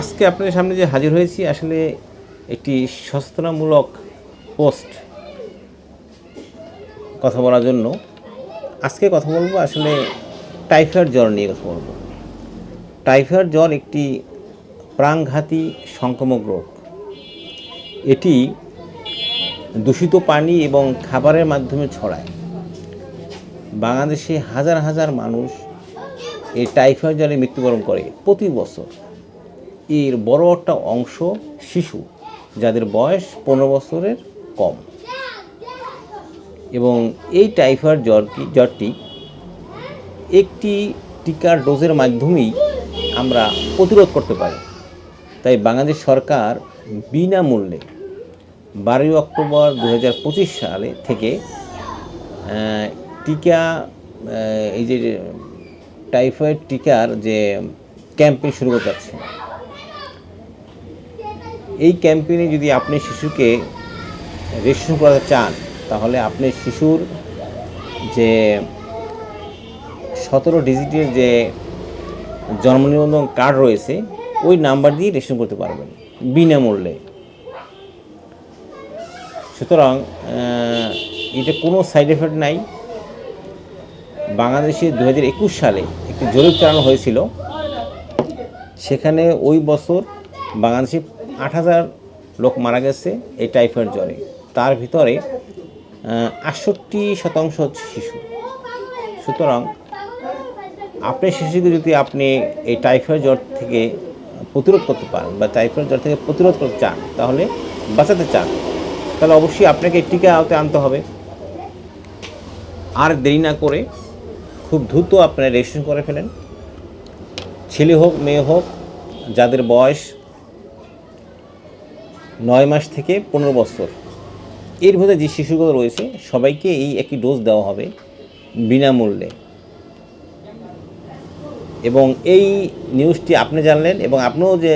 আজকে আপনাদের সামনে যে হাজির হয়েছি, আসলে একটি সচেতনামূলক পোস্ট কথা বলার জন্য। আজকে কথা বলব আসলে টাইফয়েড জ্বর নিয়ে কথা বলব। টাইফয়েড জ্বর একটি প্রাণঘাতী সংক্রামক রোগ। এটি দূষিত পানি এবং খাবারের মাধ্যমে ছড়ায়। বাংলাদেশে হাজার হাজার মানুষ এই টাইফয়েড জ্বরে মৃত্যুবরণ করে প্রতি বছর। এর বড় একটা অংশ শিশু, যাদের বয়স পনেরো বছরের কম। এবং এই টাইফয়েড জ্বরটি জ্বরটি একটি টিকার ডোজের মাধ্যমেই আমরা প্রতিরোধ করতে পারি। তাই বাংলাদেশ সরকার বিনামূল্যে বারোই অক্টোবর দু সালে থেকে টিকা এই যে টাইফয়েড টিকার যে ক্যাম্পেইন শুরু করতে যাচ্ছে। এই ক্যাম্পেইনে যদি আপনি শিশুকে রেজিস্ট্রেশন করাতে চান, তাহলে আপনি শিশুর যে সতেরো ডিজিটের যে জন্ম নিবন্ধন কার্ড রয়েছে, ওই নাম্বার দিয়ে রেজিস্ট্রেশন করতে পারবেন বিনামূল্যে। সুতরাং এটা কোনো সাইড এফেক্ট নাই। বাংলাদেশে দু একুশ সালে একটি জরিপ চালানো হয়েছিল। সেখানে ওই বছর বাংলাদেশে আট হাজার লোক মারা গেছে এই টাইফয়েড জ্বরে। তার ভিতরে আটষট্টি শতাংশ হচ্ছে শিশু। সুতরাং আপনার শিশুকে যদি আপনি এই টাইফয়েড জ্বর থেকে প্রতিরোধ করতে পারেন বা টাইফয়েড জ্বর থেকে প্রতিরোধ করতে চান, তাহলে বাঁচাতে চান, তাহলে অবশ্যই আপনাকে টিকা আওতে আনতে হবে। আর দেরি না করে খুব দ্রুত আপনারা রেজিস্ট্রেশন করে ফেলেন। ছেলে হোক, মেয়ে হোক, যাদের বয়স নয় মাস থেকে পনেরো বছর। এর ভিতরে যে শিশুগুলো রয়েছে, সবাইকে এই একই ডোজ দেওয়া হবে বিনামূল্যে। এবং এই নিউজটি আপনি জানলেন এবং আপনিও যে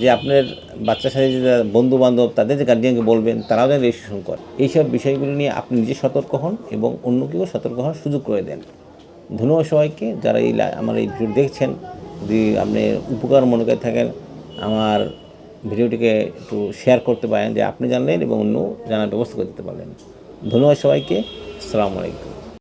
যে আপনার বাচ্চার সাথে যে বন্ধু বান্ধব তাদের যে গার্জিয়ানকে বলবেন, তারাও যেন রেজিস্ট্রেশন করে। এইসব বিষয়গুলো নিয়ে আপনি নিজে সতর্ক হন এবং অন্যকেও সতর্ক হওয়ার সুযোগ করে দেন। ধন্যবাদ সবাইকে, যারা এই আমার এই ভিডিও দেখছেন, যদি আপনি উপকার মনে করে থাকেন, আমার ভিডিওটিকে একটু শেয়ার করতে পারেন যে আপনি জানলেন এবং অন্য জানার ব্যবস্থা করে দিতে পারলেন। ধন্যবাদ সবাইকে। আসসালামু আলাইকুম।